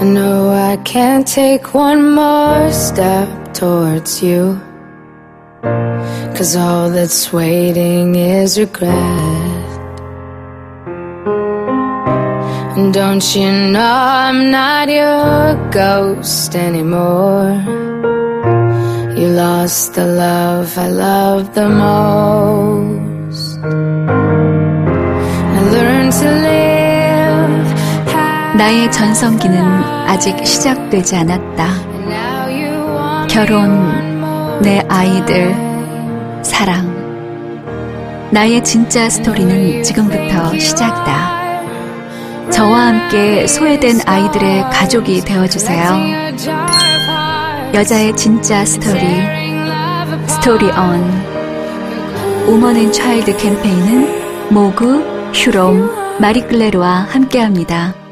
I know I can't take one more step towards you. Cause all that's waiting is regret. And don't you know I'm not your ghost anymore? You lost the love I loved the most. I learned to live. 나의 전성기는 아직 시작되지 않았다. 결혼, 내 아이들, 사랑. 나의 진짜 스토리는 지금부터 시작이다. 저와 함께 소외된 아이들의 가족이 되어주세요. 여자의 진짜 스토리, 스토리 온. 우먼 앤 차일드 캠페인은 모그, 휴롬, 마리클레르와 함께합니다.